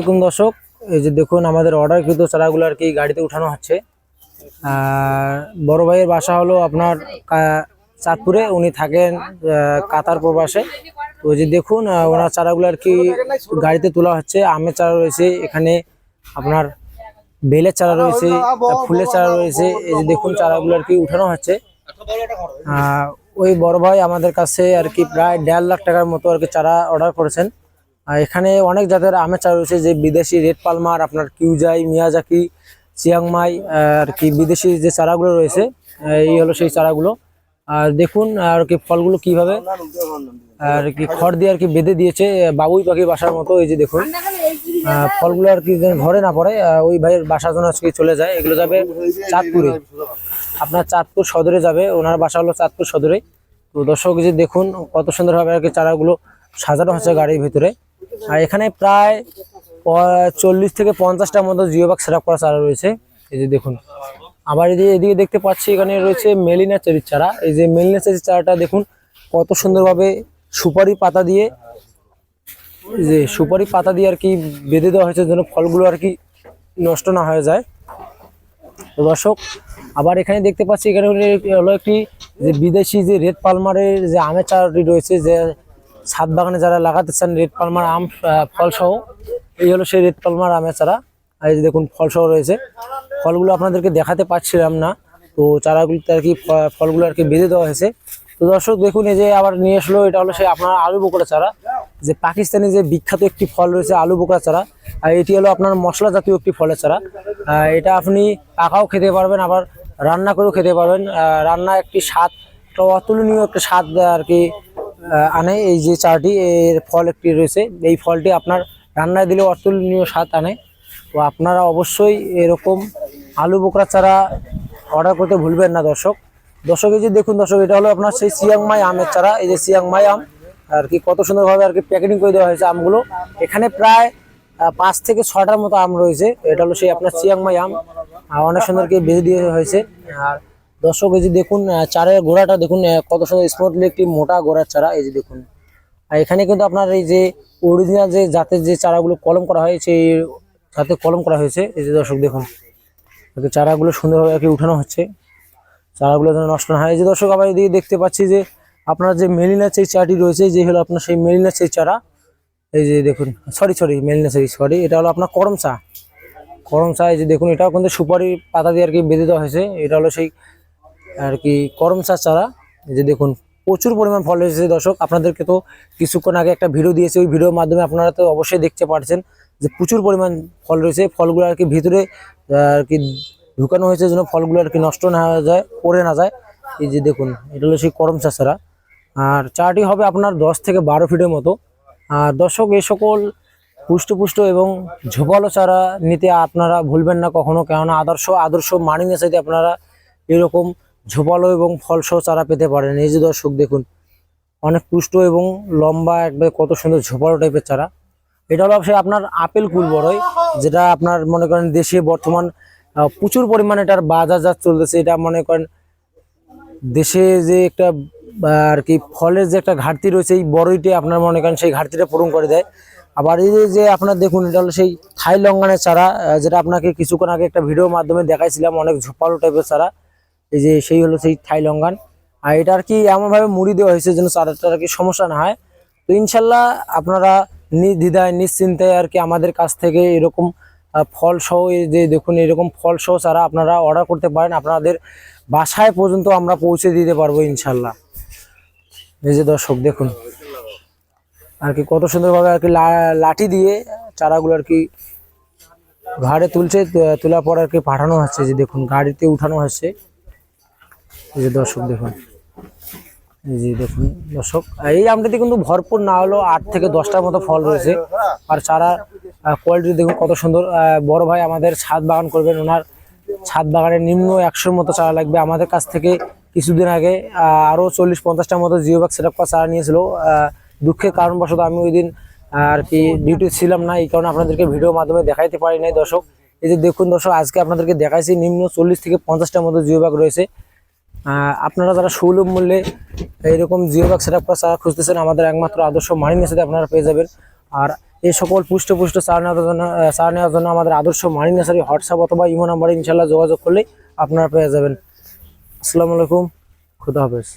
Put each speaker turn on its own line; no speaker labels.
দেখুন দর্শক, এই যে দেখুন আমাদের অর্ডারকৃত চারাগুলো আর কি গাড়িতে উঠানো হচ্ছে। আর বড় ভাইয়ের বাসা হলো আপনার চাঁদপুরে, উনি থাকেন কাতার প্রবাসে। তো যে দেখুন ওনার চারাগুলো আর কি গাড়িতে তোলা হচ্ছে, আমের চারা রয়েছে, এখানে আপনার বেলের চারা রয়েছে ফুলের চারা রয়েছে, এই যে দেখুন চারাগুলো আর কি উঠানো হচ্ছে। ওই বড় ভাই আমাদের কাছে আর কি প্রায় দেড় লাখ টাকার মতো আর কি চারা অর্ডার করেছেন। এখানে অনেক জাতের আমের চারা রয়েছে, যে বিদেশি রেড পালমার, আপনার কিউজাই, মিয়াজাকি, চিয়াংমাই আর কি বিদেশি যে চারাগুলো রয়েছে এই হলো সেই চারাগুলো। আর দেখুন, আর কি ফলগুলো কীভাবে, আর কি খড় দিয়ে আর কি বেঁধে দিয়েছে বাবুই পাখি বাসার মতো, এই যে দেখুন। ফলগুলো আর কি ঘরে না পড়ে ওই ভাইয়ের বাসার জন্য আজকে চলে যায়, এগুলো যাবে চাঁদপুরে। আপনার চাঁদপুর সদরে যাবে, ওনার বাসা হলো চাঁদপুর সদরে। তো দর্শক যে দেখুন, কত সুন্দরভাবে আর কি চারাগুলো সাজানো হচ্ছে গাড়ির ভিতরে। আর এখানে প্রায় চল্লিশ থেকে পঞ্চাশটার মতো জিও বাগ সেট করা চারা রয়েছে। এই যে দেখুন, আবার এই যে এদিকে দেখতে পাচ্ছি এখানে রয়েছে মেলিনা চেরির চারা। এই যে মেলিনা চেরির চারাটা দেখুন, কত সুন্দরভাবে সুপারি পাতা দিয়ে যে সুপারি পাতা দিয়ে আর কি বেঁধে দেওয়া হয়েছে যেন ফলগুলো আর কি নষ্ট না হয়ে যায়। দর্শক, আবার এখানে দেখতে পাচ্ছি এখানে হলো একটি যে বিদেশি যে রেড পালমারের যে আমের চারাটি রয়েছে, যে ছাদ বাগানে যারা লাগাতে চান রেড পালমার আম ফলসহ, এই হলো সেই রেড পালমার আমের চারা। আর এই দেখুন, ফলসহ রয়েছে। ফলগুলো আপনাদেরকে দেখাতে পারছিলাম না। তো চারাগুলোতে আর কি ফলগুলো আর কি বেঁধে দেওয়া হয়েছে। তো দর্শক, দেখুন, এই যে আবার নিয়ে আসলো এটা হলো সেই আপনার আলু বোকরা চারা। যে পাকিস্তানি যে বিখ্যাত একটি ফল রয়েছে আলু বোকরা চারা, আর এটি হলো আপনার মশলা জাতীয় একটি ফলের চারা। এটা আপনি পাকাও খেতে পারবেন, আবার রান্না করেও খেতে পারবেন। রান্না একটি স্বাদ, অতুলনীয় একটা স্বাদ আর কি আনে। এই যে চারাটি এর ফল একটি রয়েছে। এই ফলটি আপনার রান্নায় দিলে অতুলনীয় স্বাদ আনে। তো আপনারা অবশ্যই এরকম আলু বোকরা চারা অর্ডার করতে ভুলবেন না, দর্শক। দর্শক, এই যে দেখুন দর্শক, এটা হলো আপনার সেই সিয়াংমাই আমের চারা। এই যে সিয়াংমাই আম, আর কি কত সুন্দরভাবে আর কি প্যাকেটিং করে দেওয়া হয়েছে আমগুলো। এখানে প্রায় পাঁচ থেকে ছটার মতো আম রয়েছে। এটা হলো সেই আপনার চিয়াংমাই আম। অনেক সুন্দর কি বেঁধে দিয়ে হয়েছে। আর দর্শক, এই যে দেখুন চারের গোড়াটা দেখুন কত সুন্দর স্মুথলি একটি মোটা গোড়ার চারা, এই যে দেখুন। আর এখানে কিন্তু আপনার এই যে অরিজিনাল যে জাতের যে চারাগুলো কলম করা হয় সেই জাতে কলম করা হয়েছে, এই যে দর্শক, দেখুন। চারাগুলো সুন্দরভাবে আর কি উঠানো হচ্ছে। চারাগুলো যেন নষ্ট না হয়। এই যে দর্শক, আবার এদিকে দেখতে পাচ্ছি যে আপনার যে মেলিনা সেই চারাটি রয়েছে যে হলো আপনার সেই মেলিনা সেই চারা। এই যে দেখুন সরি সরি মেলিনা সরি সরি এটা হলো আপনার করম চা করম চা এই যে দেখুন, এটাও কিন্তু সুপারি পাতা দিয়ে আর কি বেঁধে দেওয়া হয়েছে। এটা হলো সেই আর কি করম চা চারা যে দেখুন, প্রচুর পরিমাণ ফল হয়েছে দর্শক, আপনাদেরকে তো কিছুক্ষণ আগে একটা ভিডিও দিয়েছে, ওই ভিডিওর মাধ্যমে আপনারা তো অবশ্যই দেখতে পারছেন যে প্রচুর পরিমাণ ফল রয়েছে, ফলগুলো আর কি ভিতরে আর কি ঢুকানো হয়েছে যেন ফলগুলো আর কি নষ্ট না যায়, পড়ে না যায়। এই যে দেখুন, এটা হলো সেই করম চা চারা আর চারাটি হবে আপনার দশ থেকে বারো ফিটের মতো। আর দর্শক, এই সকল পুষ্ট এবং ঝোপালো চারা নিতে আপনারা ভুলবেন না কখনো, কেননা আদর্শ আদর্শ মানিনে চাইতে আপনারা এরকম ঝোপালো এবং ফলসহ চারা পেতে পারেন। এই যে দর্শক, দেখুন, অনেক পুষ্ট এবং লম্বা একবার কত সুন্দর ঝোপালো টাইপের চারা। এটা হলো আপনার আপেল কুল বড়ই যেটা আপনার মনে করেন দেশে বর্তমান প্রচুর পরিমাণে এটার বাজার বাজারজাত চলতেছে। এটা মনে করেন দেশে যে একটা আর কি ফলের যে একটা ঘাটতি রয়েছে, এই বড়ইটি আপনার মনে করেন সেই ঘাটতিটা পূরণ করে দেয়। আবার এই যে- যে আপনার দেখুন, এটা হলো সেই থাই লঙ্গানের চারা যেটা আপনাকে কিছুক্ষণ আগে একটা ভিডিওর মাধ্যমে দেখাইছিলাম, অনেক ঝোপালো টাইপের চারা। এই যে সেই হলো সেই থাই লঙ্গান। আর এটা আর কি এমনভাবে মুড়ি দেওয়া হয়েছে যেন চারাটার আর কি সমস্যা না হয়। তো ইনশাল্লাহ আপনারা নির্দ্বিধায় নিশ্চিন্তায় আর কি আমাদের কাছ থেকে এরকম ফল সহ যে দেখুন, এরকম ফল সহ চারা আপনারা অর্ডার করতে পারেন। আপনাদের বাসায় পর্যন্ত আমরা পৌঁছে দিতে পারব ইনশাল্লাহ। এই যে দর্শক, দেখুন। আর কি কত সুন্দরভাবে আর কি লাঠি দিয়ে চারাগুলো আর কি ঘাড়ে তুলছে তোলার পর আর কি পাঠানো হচ্ছে। যে দেখুন, গাড়িতে উঠানো হচ্ছে। এই যে দর্শক দেখুন, এই যে দেখুন দর্শক এই আমটাতে কিন্তু ভরপুর না হলেও আট থেকে দশটার মতো ফল রয়েছে। আর চারা কোয়ালিটি দেখুন কত সুন্দর। বড় ভাই আমাদের ছাদ বাগান করবেন, ওনার ছাদ বাগানের নিম্ন একশোর মতো চারা লাগবে। আমাদের কাছ থেকে কিছুদিন আগে আরও চল্লিশ পঞ্চাশটার মতো জিও ব্যাগ সেট করা চারা নিয়েছিল। দুঃখের কারণবশত আমি ওই দিন আর কি ডিউটি ছিলাম না, এই কারণে আপনাদেরকে ভিডিওর মাধ্যমে দেখাইতে পারি নাই দর্শক। এই যে দেখুন দর্শক, আজকে আপনাদেরকে দেখাইছি নিম্ন চল্লিশ থেকে পঞ্চাশটার মতো জিও ব্যাগ রয়েছে। আপনারা যারা সুলভ মূল্যে এইরকম জিও ব্যাগ সেট আপ করা চারা খুঁজতেছেন, আমাদের একমাত্র আদর্শ মানিনের সাথে আপনারা পেয়ে যাবেন। আর এই সকল পুষ্ট পুষ্ট চা নেওয়ার জন্য চার নেওয়ার জন্য আমাদের আদর্শ মানি নার্সারি হোয়াটসঅ্যাপ অথবা ইমো নাম্বারে ইনশাল্লাহ যোগাযোগ করলেই আপনারা পেয়ে যাবেন। আসসালামু আলাইকুম, খুদা হাফেজ।